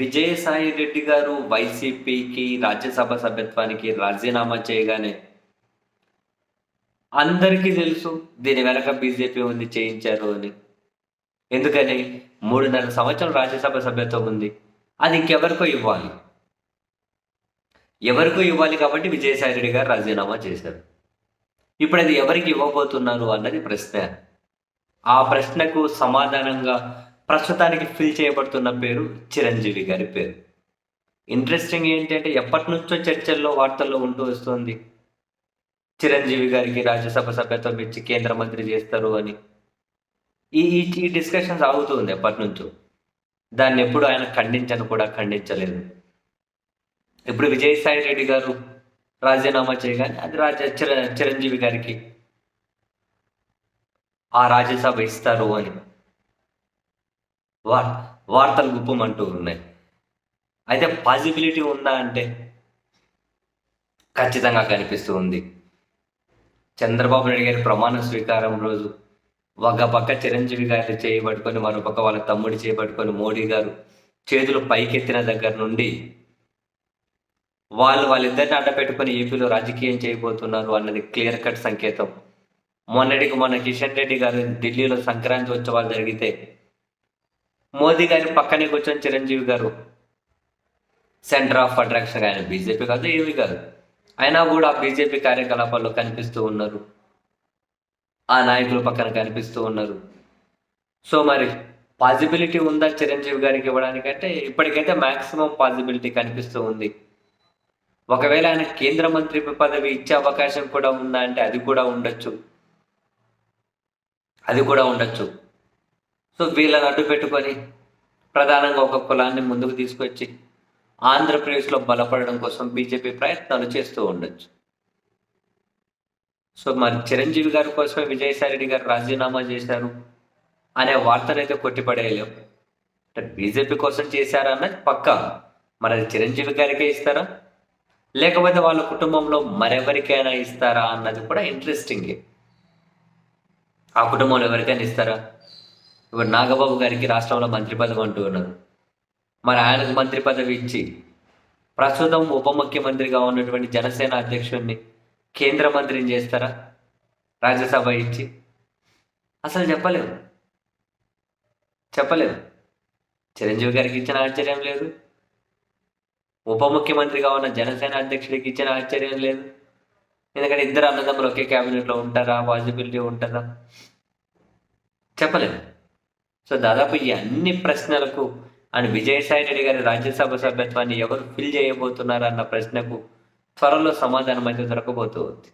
విజయసాయి రెడ్డి గారు వైసీపీకి రాజ్యసభ సభ్యత్వానికి రాజీనామా చేయగానే అందరికీ తెలుసు దీని వెనక బీజేపీ ఉంది చేయించారు అని. ఎందుకని? మూడున్నర సంవత్సరం రాజ్యసభ సభ్యత్వం ఉంది. అది ఇంకెవరికో ఇవ్వాలి. ఎవరికో ఇవ్వాలి కాబట్టి విజయసాయి రెడ్డి గారు రాజీనామా చేశారు. ఇప్పుడు అది ఎవరికి ఇవ్వబోతున్నారు అన్నది ప్రశ్న. ఆ ప్రశ్నకు సమాధానంగా ప్రస్తుతానికి ఫిల్ చేయబడుతున్న పేరు చిరంజీవి గారి పేరు. ఇంట్రెస్టింగ్ ఏంటంటే ఎప్పటి నుంచో చర్చల్లో వార్తల్లో ఉంటూ వస్తుంది. చిరంజీవి గారికి రాజ్యసభ సభ్యత్వం ఇచ్చి కేంద్ర మంత్రి చేస్తారు అని. ఈ ఈ డిస్కషన్స్ డిస్కషన్ సాగుతుంది ఎప్పటి నుంచో. దాన్ని ఎప్పుడు ఆయన ఖండించను కూడా ఖండించలేదు. ఇప్పుడు విజయసాయి రెడ్డి గారు రాజీనామా చేయగానే అది రాజ చిర చిరంజీవి గారికి ఆ రాజ్యసభ ఇస్తారు అని. వార్ వార్తలు గుప్పమంటూ ఉన్నాయి. అయితే పాజిబిలిటీ ఉందా అంటే? ఖచ్చితంగా కనిపిస్తూ ఉంది. చంద్రబాబు నాయుడు గారి ప్రమాణ స్వీకారం రోజు ఒక పక్క చిరంజీవి గారిని చేయబట్టుకొని మరో వాళ్ళ తమ్ముడు చేయబట్టుకొని మోడీ గారు చేతులు పైకెత్తిన దగ్గర నుండి వాళ్ళు వాళ్ళిద్దరిని అడ్డపెట్టుకొని ఏపీలో రాజకీయం చేయబోతున్నారు అన్నది క్లియర్ కట్ సంకేతం. మొన్నటికి మొన్న కిషన్ రెడ్డి గారు ఢిల్లీలో సంక్రాంతి ఉత్సవాలు జరిగితే మోదీ గారి పక్కనే కూర్చొని చిరంజీవి గారు సెంటర్ ఆఫ్ అట్రాక్షన్ ఆయన బీజేపీ కాదు ఏవి కాదు. అయినా కూడా బీజేపీ కార్యకలాపాల్లో కనిపిస్తూ ఉన్నారు. ఆ నాయకుల పక్కన కనిపిస్తూ ఉన్నారు. సో మరి పాసిబిలిటీ ఉందా చిరంజీవి గారికి ఇవ్వడానికంటే? ఇప్పటికైతే మాక్సిమం పాసిబిలిటీ కనిపిస్తూ ఉంది. ఒకవేళ ఆయన కేంద్ర మంత్రి పదవి ఇచ్చే అవకాశం కూడా ఉందా అంటే అది కూడా ఉండొచ్చు. అది కూడా ఉండొచ్చు. సో వీళ్ళని అడ్డు పెట్టుకొని ప్రధానంగా ఒక కులాన్ని ముందుకు తీసుకొచ్చి ఆంధ్రప్రదేశ్లో బలపడడం కోసం బీజేపీ ప్రయత్నాలు చేస్తూ ఉండొచ్చు. సో మరి చిరంజీవి గారి కోసమే విజయసాయి రెడ్డి గారు రాజీనామా చేశారు అనే వార్తనైతే కొట్టిపడేయలేం. అంటే బీజేపీ కోసం చేశారా అన్నది పక్కా. మరి అది చిరంజీవి గారికే ఇస్తారా? లేకపోతే వాళ్ళ కుటుంబంలో మరెవరికైనా ఇస్తారా అన్నది కూడా ఇంట్రెస్టింగే ఆ కుటుంబంలో ఎవరికైనా ఇస్తారా? ఇప్పుడు నాగబాబు గారికి రాష్ట్రంలో మంత్రి పదవి అంటూ ఉన్నారు మరి ఆయనకు మంత్రి పదవి ఇచ్చి ప్రస్తుతం ఉప ముఖ్యమంత్రిగా ఉన్నటువంటి జనసేన అధ్యక్షుడిని కేంద్ర మంత్రిని చేస్తారా? రాజ్యసభ ఇచ్చి. అసలు చెప్పలేము చెప్పలేము చిరంజీవి గారికి ఇచ్చిన ఆశ్చర్యం లేదు. ఉప ముఖ్యమంత్రిగా ఉన్న జనసేన అధ్యక్షుడికి ఇచ్చిన ఆశ్చర్యం లేదు. ఎందుకంటే ఇద్దరు అన్నదమ్ములు ఒకే క్యాబినెట్లో ఉంటారా? పాసిబిలిటీ ఉంటుందా? చెప్పలేము సో దాదాపు ఈ అన్ని ప్రశ్నలకు అండ్ విజయసాయి రెడ్డి గారి రాజ్యసభ సభ్యత్వాన్ని ఎవరు ఫిల్ చేయబోతున్నారు అన్న ప్రశ్నకు త్వరలో సమాధానం అయితే దొరకబోతుంది